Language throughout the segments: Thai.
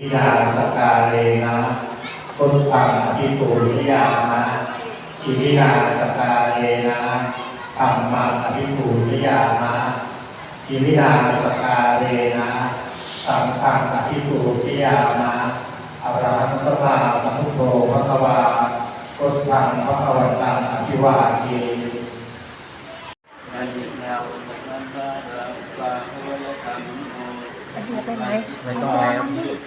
ทินาสกาเลนะพุทธังอภิปูชยามะอิมินาสกาเลนะธรรมังอภิปูชยามะอิมินาสกาเลนะสังฆังอภิปูชยามะอรหังสัมมาสัมพุทโธภะคะวาพุทธังภะคะวันตังอภิวาเท อายินาอุปนันตาราปะภวะธรรมโม ไปดูไปไ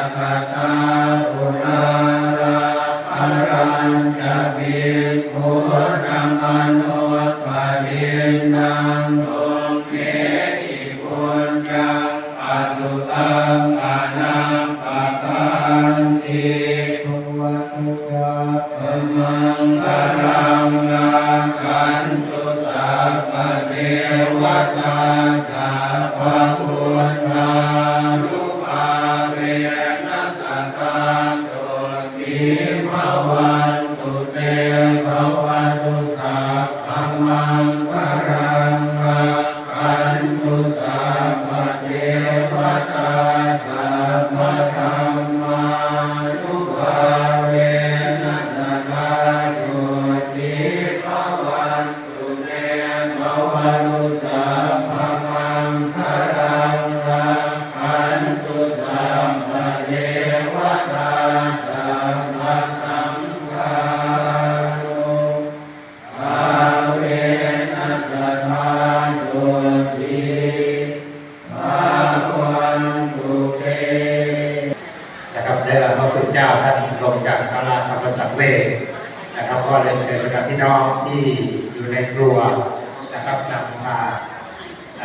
จักตา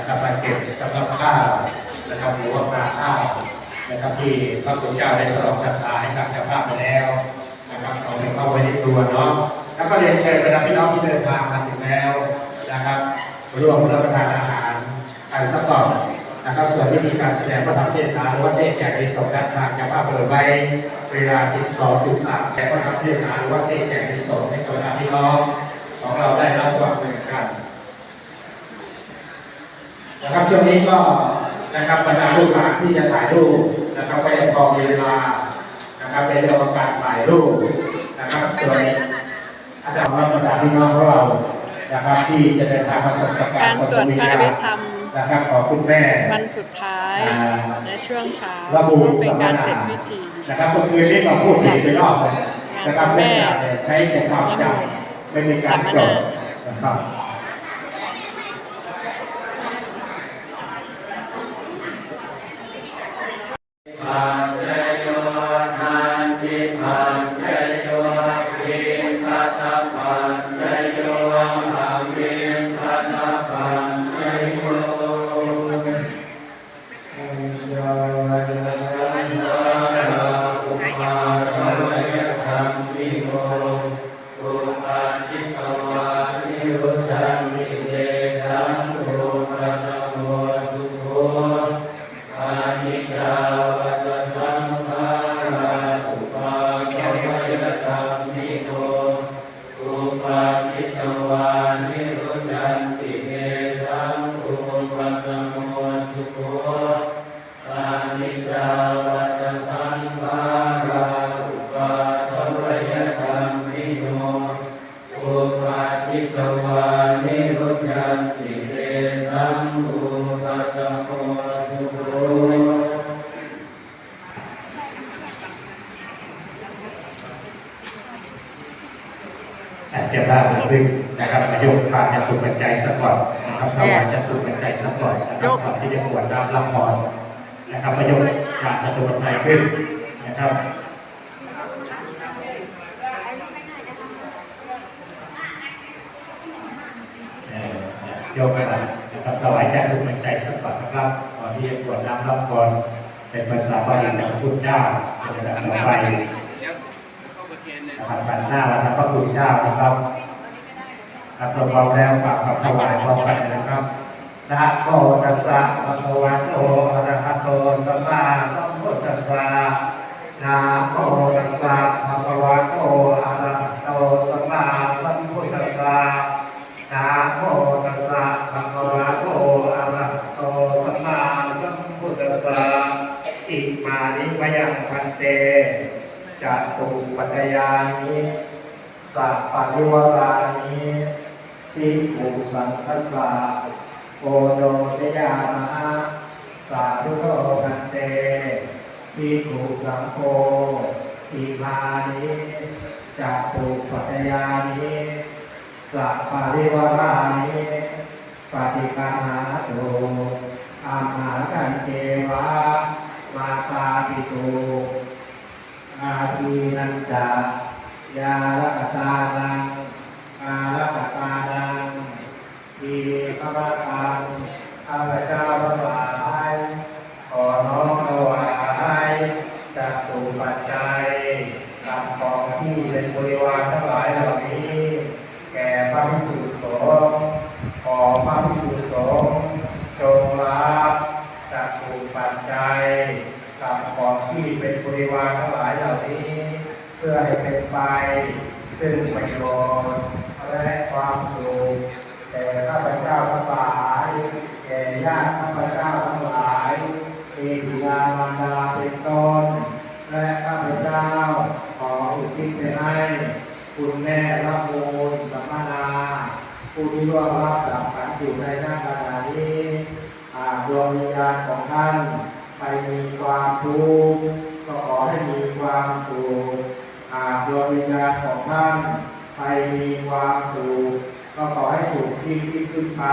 นะครับมาเก็บสำหรับข้าวนะครับหรือว่าปลาข้าวนะครับที่พระคุณเจ้าได้สรองคาถาให้กับเจ้าภาพไปแล้วนะครับเอาไปเข้าไว้ในครัวเนาะแล้วก็เรียนเชิญบรรดาพี่น้องที่เดินทางมาถึงแล้วนะครับร่วมรับประทานอาหารกันสักก่อนนะครับส่วนวิธีการแสดงพระธรรมเทศนาหรือว่าเทศแก่ในสงฆ์ด้านทางจะภาพเปิดไว้เวลา 12ถึง3แสงพระธรรมเทศนาหรือว่าเทศแก่ในสงฆ์ให้กับพี่น้องของเราได้รับความหนึ่งกั นนะครับช่วงนี้ก็นะครับบรรดาลูกหลานที่จะถ่ายรูปนะครับก็ยังพอมีเวลานะครับในเรื่องของการถ่ายรูปนะครับส่วนอาจารย์ว่าบรรดาพี่น้องของเรานะครับที่จะเดินทางมาสักการการส่งสวดวิญพระญาอภิณธรรมนะครับขอบคุณแม่วันสุดท้ายอ่าในช่วงเช้าระบุก็เป็นสัมมการนาเสร็จพิธีนะครับเมื่อคืนนี้เราพูดถึงไปรอบหนึงนะครับแม่เนี่ยใช้ในความจำไม่มีการจดนะครับ ปั อาจจะพาผมดึงนะครับนายกพาจะตุปัจจัยสักก่อนนะครับถวายจะตุปัจจัยสักก่อนนะครับก่อนที่จะบวชรับรับพรนะครับนายกพาจะตุปัจจัยขึ้นนะครับเอ่อยกมานะครับถวายแด่ลูกในใจสักก่อนนะครับก่อนที่จะกรวดน้ำรับพรเป็นภาษาบาลีจากพระพุทธเจ้าเป็นระดับต่อไป นะครับขันหน้าแล้วครับพระคุณเจ้านะครับครับเราพร้อมแล้วฝากคำถวายพร้อมกันนะครับนะโมตัสสะภะคะวะโตอะระหะโตสัมมาสัมพุทธัสสะนะโมตัสสะภะคะวะโตอะระหะโตสัมมาสัมพุทธัสสะนะโมตัสสะภะคะวะโตอะระหะโตสัมมาสัมพุทธัสสะอิมานิมยังพันเต จตุปัฏฐยานิสัพปริวรานิทิภูสังคัสสะโอโนชยามะสาธุโตพันเตทิภูสังโฆอิมานิจตุปัฏฐยานิสัพปริวรานิปฏิคันหาโตอามากันเทวะมาตาปิตุอาทีนันจายาละกตานังอาละกตานังทีพระตังข้าพเจ้าทั้งหลายขอน้อมถวายจักตุปัจจัยกับของ ที่เป็นบริวารทั้งหลายเหล่านี้ แก่พระพิสุสงฆ์ขอพระพิสุสงฆ์จงรับจักถูกปัจจัยกับของที่เป็นบริวารทั้งหลายเหล่านี้ เพื่อให้เป็นไป ซึ่งประโยชน์และความสุขแก่ข้าพเจ้าทั้งหลายแก่ญาติข้าพเจ้า คุณแม่รับโอนสัมมนา ผู้ที่ร่วมรับดับขันอยู่ในหน้าขณะนี้อาดวงวิญญาณของท่านไปมีความทุกข์ก็ขอให้มีความสุขอาดวงวิญญาณของท่านไปมีความสุขก็ขอให้สุขที่ที่ขึ้นไป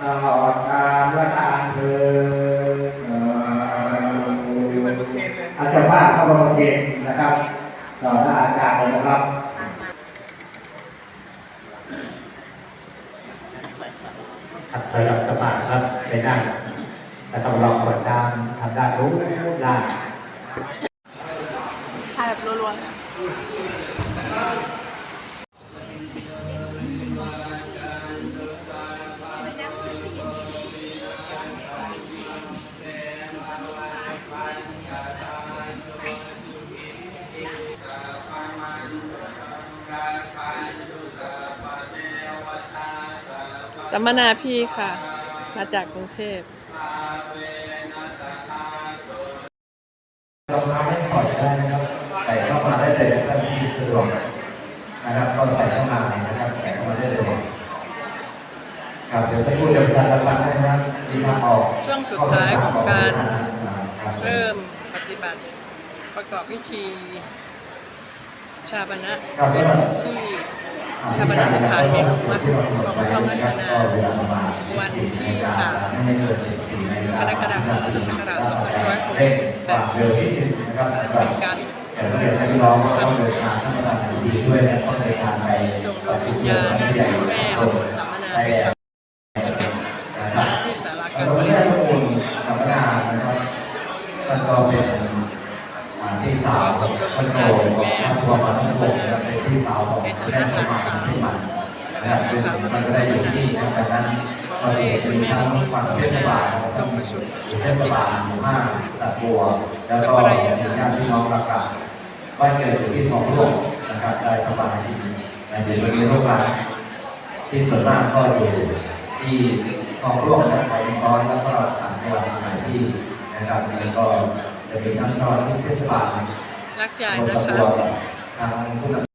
ตลอดกาลและนานเถิดอาจารย์ภาพเข้ามาเกณฑ์นะครับต่อหน้าอาจารย์เลยนะครับ ขัดถอยหลังกลับมาครับไปนั่งแล้วต้องลองกดตามทำด้านรู้ล่างถ่ายแบบรัวๆ สัมมนาพี่ค่ะ มาจากกรุงเทพรองเท้าไม่ถอดได้นะครับ ใส่เข้ามาได้เลยท่านที่สะดวกนะครับก็ใส่เข้ามานะครับใส่เข้ามาได้เลยครับเดี๋ยวสักครู่เดี๋ยวประชาสัมพันธ์ให้นะครับในมีทางออกช่วงสุดท้ายของการเริ่มปฏิบัติ ประกอบพิธีชาปนะเป็นที่ ชาปนสถานแห่งวัดของพระมัฒนาวันที่สามกรกฎาคมพุทธศักราช2568เป็นการแต่ก็เรียนให้พี่น้องว่าต้องเดินทางท่านประธานดีด้วยนะต้องเดินทางไปจงดวงวิญญาณแม่และบุตรสัมมนาไปเป็นนะครับที่สาราแล้การก็ปไม่ฏิได้บัติข้อมูลสัมมนานะครับท่านก็เป็นพี่สาวคนโตของครอบครัวมันทั้งหมดนะครับ พี่สาวของคุณแม่สมานที่มันนะครับซึ่งมันก็ได้อยู่ที่นี่นะครับนั้นก็จะเห็นมีทั้งฝั่งเทศบาลนะครับเทศบาลหมู่ห้าตะบัว แล้วก็มีญาติพี่น้องหลักกาบ้านเกิดอยู่ที่ทองหลวงนะครับได้ประมาณที่ในเดือนนี้โรคหลายที่ส่วนมากก็อยู่ที่ทองหลวงและเขาซ้อนแล้วก็ต่างจังหวัดหลายที่นะครับแล้วก็จะมีทั้งเจ้าหน้าที่เทศบาลรักใหญ่นะคะวกทางผู้นำ